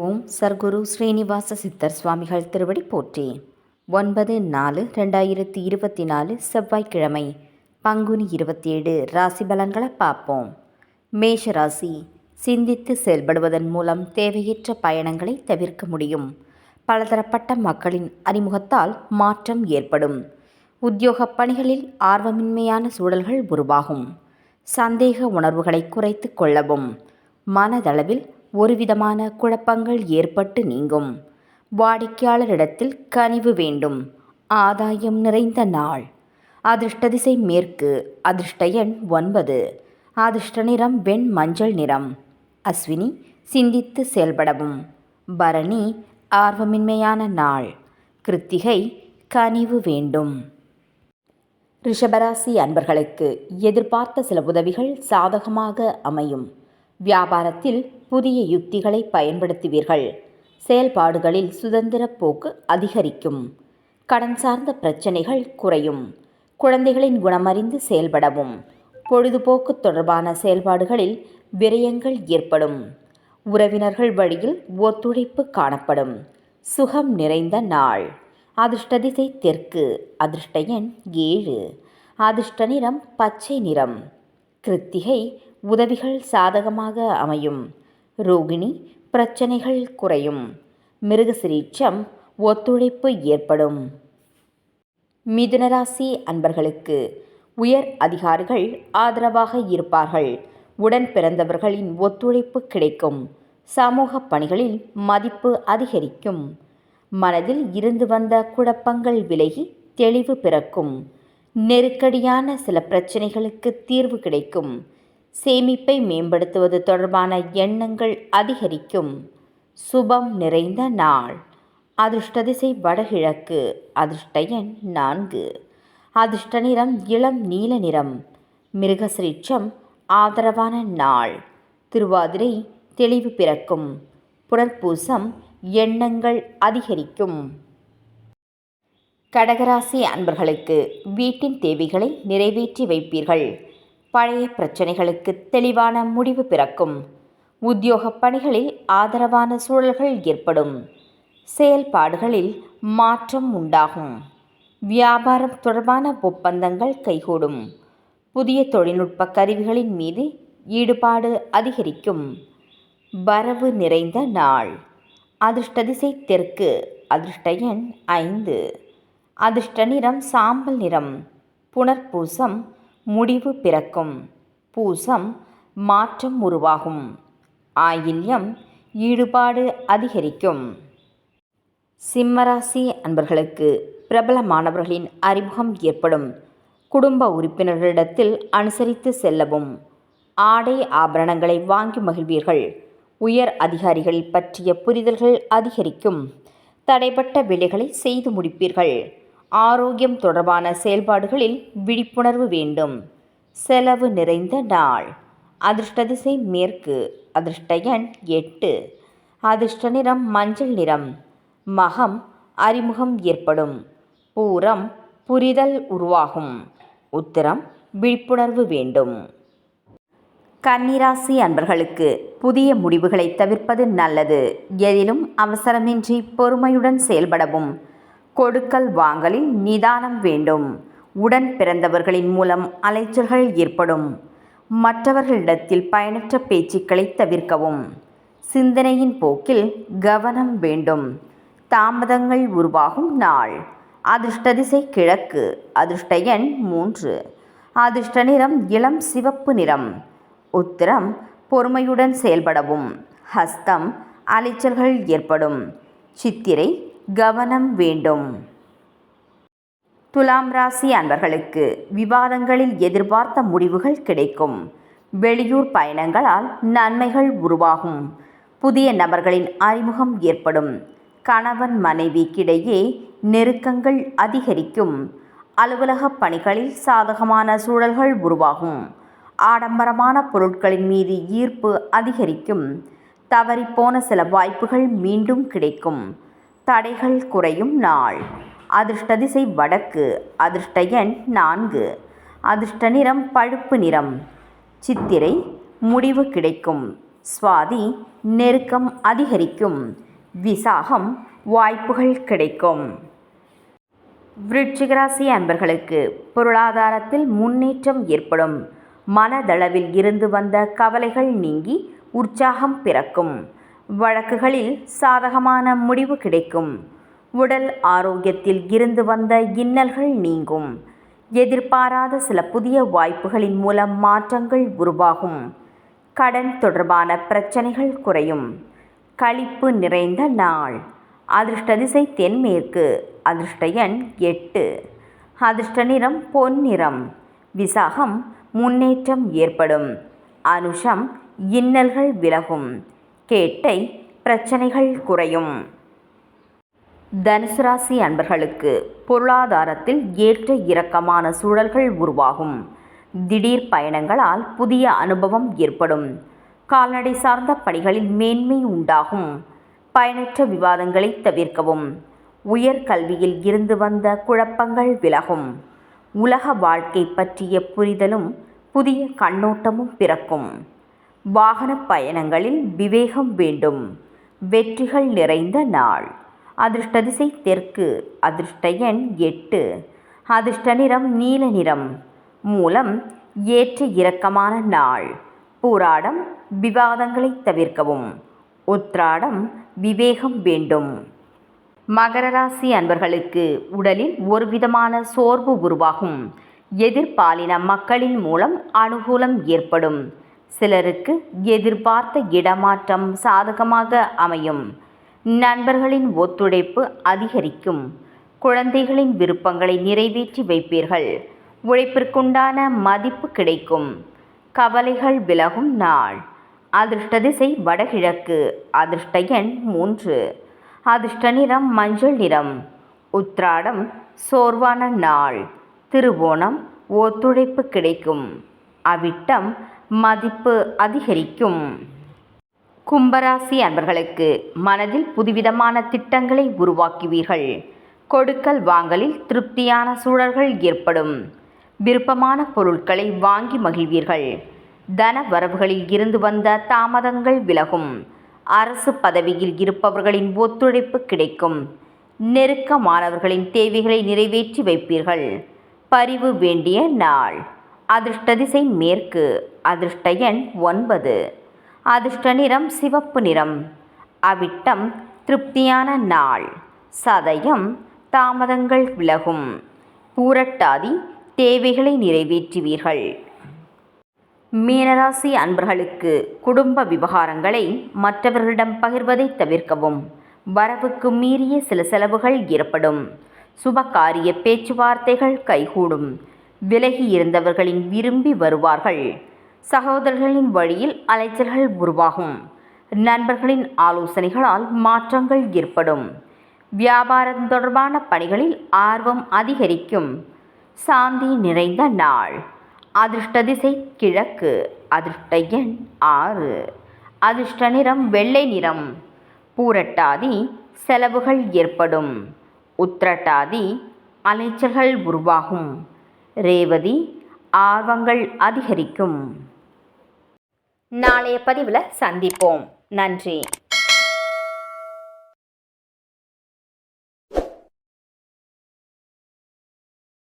ஓம் சர்க்குரு ஸ்ரீனிவாச சித்தர் சுவாமிகள் திருவடி போற்றி. ஒன்பது நாலு ரெண்டாயிரத்தி இருபத்தி நாலு செவ்வாய்க்கிழமை பங்குனி இருபத்தேழு ராசி பலன்களை பார்ப்போம். மேஷ ராசி சிந்தித்து செயல்படுவதன் மூலம் தேவையற்ற பயணங்களை தவிர்க்க முடியும். பலதரப்பட்ட மக்களின் அறிமுகத்தால் மாற்றம் ஏற்படும். உத்தியோகப் பணிகளில் ஆர்வமின்மையான சூழல்கள் உருவாகும். சந்தேக உணர்வுகளை குறைத்து கொள்ளவும் மனதளவில் ஒருவிதமான குழப்பங்கள் ஏற்பட்டு நீங்கும். வாடிக்கையாளரிடத்தில் கனிவு வேண்டும். ஆதாயம் நிறைந்த நாள். அதிர்ஷ்ட திசை மேற்கு அதிர்ஷ்ட எண் ஒன்பது. அதிர்ஷ்ட நிறம் வெண் மஞ்சள் நிறம். அஸ்வினி சிந்தித்து செயல்படவும். பரணி ஆர்வமின்மையான நாள். கிருத்திகை கனிவு வேண்டும். ரிஷபராசி அன்பர்களுக்கு எதிர்பார்த்த சில உதவிகள் சாதகமாக அமையும். வியாபாரத்தில் புதிய யுக்திகளை பயன்படுத்துவீர்கள். செயல்பாடுகளில் சுதந்திர போக்கு அதிகரிக்கும். கடன் சார்ந்த பிரச்சனைகள் குறையும். குழந்தைகளின் குணமறிந்து செயல்படவும். பொழுதுபோக்கு தொடர்பான செயல்பாடுகளில் விரயங்கள் ஏற்படும். உறவினர்கள் வழியில் ஒத்துழைப்பு காணப்படும். சுகம் நிறைந்த நாள். அதிர்ஷ்ட திசை தெற்கு. அதிர்ஷ்ட எண் ஏழு. அதிர்ஷ்ட நிறம் பச்சை நிறம். கிருத்திகை உதவிகள் சாதகமாக அமையும். ரோகிணி பிரச்சனைகள் குறையும். மிருகசிரீட்சம் ஒத்துழைப்பு ஏற்படும். மிதுனராசி அன்பர்களுக்கு உயர் அதிகாரிகள் ஆதரவாக இருப்பார்கள். உடன் பிறந்தவர்களின் ஒத்துழைப்பு கிடைக்கும். சமூக பணிகளில் மதிப்பு அதிகரிக்கும். மனதில் இருந்து வந்த குழப்பங்கள் விலகி தெளிவு பிறக்கும். நெருக்கடியான சில பிரச்சனைகளுக்கு தீர்வு கிடைக்கும். சேமிப்பை மேம்படுத்துவது தொடர்பான எண்ணங்கள் அதிகரிக்கும். சுபம் நிறைந்த நாள். அதிர்ஷ்ட திசை வடகிழக்கு. அதிர்ஷ்ட எண் நான்கு. அதிர்ஷ்ட நிறம் இளம் நீல நிறம். மிருகசிரீட்சம் ஆதரவான நாள். திருவாதிரை தெளிவு பிறக்கும். புனர்பூசம் எண்ணங்கள் அதிகரிக்கும். கடகராசி அன்பர்களுக்கு வீட்டின் தேவைகளை நிறைவேற்றி வைப்பீர்கள். பழைய பிரச்சனைகளுக்கு தெளிவான முடிவு பிறக்கும். உத்தியோகப் பணிகளில் ஆதரவான சூழல்கள் ஏற்படும். செயல்பாடுகளில் மாற்றம் உண்டாகும். வியாபாரம் தொடர்பான ஒப்பந்தங்கள் கைகூடும். புதிய தொழில்நுட்ப கருவிகளின் மீது ஈடுபாடு அதிகரிக்கும். வரவு நிறைந்த நாள். அதிர்ஷ்ட திசை தெற்கு. அதிர்ஷ்ட எண் ஐந்து. அதிர்ஷ்ட நிறம் சாம்பல் நிறம். புனர்பூசம் முடிவு பிறக்கும். பூசம் மாற்றம் உருவாகும். ஆயில்யம் ஈடுபாடு அதிகரிக்கும். சிம்மராசி அன்பர்களுக்கு பிரபலமானவர்களின் அறிமுகம் ஏற்படும். குடும்ப உறுப்பினர்களிடத்தில் அனுசரித்து செல்லவும். ஆடை ஆபரணங்களை வாங்கி மகிழ்வீர்கள். உயர் அதிகாரிகள் பற்றிய புரிதல்கள் அதிகரிக்கும். தடைப்பட்ட வேலைகளை செய்து முடிப்பீர்கள். ஆரோக்கியம் தொடர்பான செயல்பாடுகளில் விழிப்புணர்வு வேண்டும். செலவு நிறைந்த நாள். அதிர்ஷ்ட திசை மேற்கு. அதிர்ஷ்ட எண் எட்டு. அதிர்ஷ்ட நிறம் மஞ்சள் நிறம். மகம் அறிமுகம் ஏற்படும். பூரம் புரிதல் உருவாகும். உத்தரம் விழிப்புணர்வு வேண்டும். கன்னிராசி அன்பர்களுக்கு புதிய முடிவுகளை தவிர்ப்பது நல்லது. எதிலும் அவசரமின்றி பொறுமையுடன் செயல்படவும். கொடுக்கல் வாங்கலில் நிதானம் வேண்டும். உடன் பிறந்தவர்களின் மூலம் அலைச்சல்கள் ஏற்படும். மற்றவர்களிடத்தில் பயனற்ற பேச்சுக்களை தவிர்க்கவும். சிந்தனையின் போக்கில் கவனம் வேண்டும். தாமதங்கள் உருவாகும் நாள். அதிர்ஷ்ட திசை கிழக்கு. அதிர்ஷ்ட எண் மூன்று. அதிர்ஷ்ட நிறம் இளம் சிவப்பு நிறம். உத்திரம் பொறுமையுடன் செயல்படவும். ஹஸ்தம் அலைச்சல்கள் ஏற்படும். சித்திரை கவனம் வேண்டும். துலாம் ராசி அன்பர்களுக்கு விவாதங்களில் எதிர்பார்த்த முடிவுகள் கிடைக்கும். வெளியூர் பயணங்களால் நன்மைகள் உருவாகும். புதிய நபர்களின் அறிமுகம் ஏற்படும். கணவன் மனைவிக்கிடையே நெருக்கங்கள் அதிகரிக்கும். அலுவலக பணிகளில் சாதகமான சூழல்கள் உருவாகும். ஆடம்பரமான பொருட்களின் மீது ஈர்ப்பு அதிகரிக்கும். தவறிப்போன சில வாய்ப்புகள் மீண்டும் கிடைக்கும். தடைகள் குறையும் நாள். அதிர்ஷ்ட திசை வடக்கு அதிர்ஷ்ட எண் நான்கு. அதிர்ஷ்ட நிறம் பழுப்பு நிறம். சித்திரை முடிவு கிடைக்கும். சுவாதி நெருக்கம் அதிகரிக்கும். விசாகம் வாய்ப்புகள் கிடைக்கும். விருட்சிகராசி அன்பர்களுக்கு பொருளாதாரத்தில் முன்னேற்றம் ஏற்படும். மனதளவில் இருந்து வந்த கவலைகள் நீங்கி உற்சாகம் பிறக்கும். வழக்குகளில் சாதகமான முடிவு கிடைக்கும். உடல் ஆரோக்கியத்தில் இருந்து வந்த இன்னல்கள் நீங்கும். எதிர்பாராத சில புதிய வாய்ப்புகளின் மூலம் மாற்றங்கள் உருவாகும். கடன் தொடர்பான பிரச்சனைகள் குறையும். களிப்பு நிறைந்த நாள். அதிர்ஷ்ட திசை தென்மேற்கு. அதிர்ஷ்ட எண் எட்டு. அதிர்ஷ்ட நிறம் பொன்னிறம் விசாகம் முன்னேற்றம் ஏற்படும். அனுஷம் இன்னல்கள் விலகும். கேட்டை பிரச்சனைகள் குறையும். தனுசு ராசி அன்பர்களுக்கு பொருளாதாரத்தில் ஏற்ற இறக்கமான சூழல்கள் உருவாகும். திடீர் பயணங்களால் புதிய அனுபவம் ஏற்படும். கால்நடை சார்ந்த பணிகளில் மேன்மை உண்டாகும். பயனற்ற விவாதங்களை தவிர்க்கவும். உயர் கல்வியில் இருந்து வந்த குழப்பங்கள் விலகும். உலக வாழ்க்கை பற்றிய புரிதலும் புதிய கண்ணோட்டமும் பிறக்கும். வாகன பயணங்களில் விவேகம் வேண்டும். வெற்றிகள் நிறைந்த நாள். அதிர்ஷ்ட திசை தெற்கு. அதிர்ஷ்ட எண் எட்டு. அதிர்ஷ்ட நிறம் நீல நிறம். மூலம் ஏற்ற இறக்கமான நாள். பூராடம் விவாதங்களை தவிர்க்கவும். உத்ராடம் விவேகம் வேண்டும். மகர ராசி அன்பர்களுக்கு உடலில் ஒரு விதமான சோர்வு உருவாகும். எதிர்பாலின மக்களின் மூலம் அனுகூலம் ஏற்படும். சிலருக்கு எதிர்பார்த்த இடமாற்றம் சாதகமாக அமையும். நண்பர்களின் ஒத்துழைப்பு அதிகரிக்கும். குழந்தைகளின் விருப்பங்களை நிறைவேற்றி வைப்பீர்கள். உழைப்பிற்குண்டான மதிப்பு கிடைக்கும். கவலைகள் விலகும் நாள். அதிர்ஷ்ட திசை வடகிழக்கு. அதிர்ஷ்ட எண் மூன்று. அதிர்ஷ்ட நிறம் மஞ்சள் நிறம். உத்ராடம் சோர்வான நாள். திருவோணம் ஒத்துழைப்பு கிடைக்கும். அவிட்டம் மதிப்பு அதிகரிக்கும். கும்பராசி அன்பர்களுக்கு மனதில் புதுவிதமான திட்டங்களை உருவாக்குவீர்கள். கொடுக்கல் வாங்கலில் திருப்தியான சூழல்கள் ஏற்படும். விருப்பமான பொருட்களை வாங்கி மகிழ்வீர்கள். தன வரவுகளில் இருந்து வந்த தாமதங்கள் விலகும். அரசு பதவியில் இருப்பவர்களின் ஒத்துழைப்பு கிடைக்கும். நெருக்கமானவர்களின் தேவைகளை நிறைவேற்றி வைப்பீர்கள். பரிவு வேண்டிய நாள். அதிர்ஷ்ட திசை மேற்கு அதிர்ஷ்ட எண் ஒன்பது. அதிர்ஷ்ட நிறம் சிவப்பு நிறம். அவிட்டம் திருப்தியான நாள். சதயம் தாமதங்கள் விலகும். பூரட்டாதி தேவைகளை நிறைவேற்றுவீர்கள். மீனராசி அன்பர்களுக்கு குடும்ப விவகாரங்களை மற்றவர்களிடம் பகிர்வதை தவிர்க்கவும். வரவுக்கு மீறிய சில செலவுகள் ஏற்படும். சுபகாரிய பேச்சுவார்த்தைகள் கைகூடும். விலகி இருந்தவர்களின் விரும்பி வருவார்கள். சகோதரர்களின் வழியில் அலைச்சல்கள் உருவாகும். நண்பர்களின் ஆலோசனைகளால் மாற்றங்கள் ஏற்படும். வியாபாரம் தொடர்பான பணிகளில் ஆர்வம் அதிகரிக்கும். சாந்தி நிறைந்த நாள். அதிர்ஷ்ட திசை கிழக்கு. அதிர்ஷ்ட எண் ஆறு. அதிர்ஷ்ட நிறம் வெள்ளை நிறம். பூரட்டாதி செலவுகள் ஏற்படும். உத்திரட்டாதி அலைச்சல்கள் உருவாகும். ரேவதி ஆர்வங்கள் அதிகரிக்கும். நாளைய பதிவில் சந்திப்போம். நன்றி.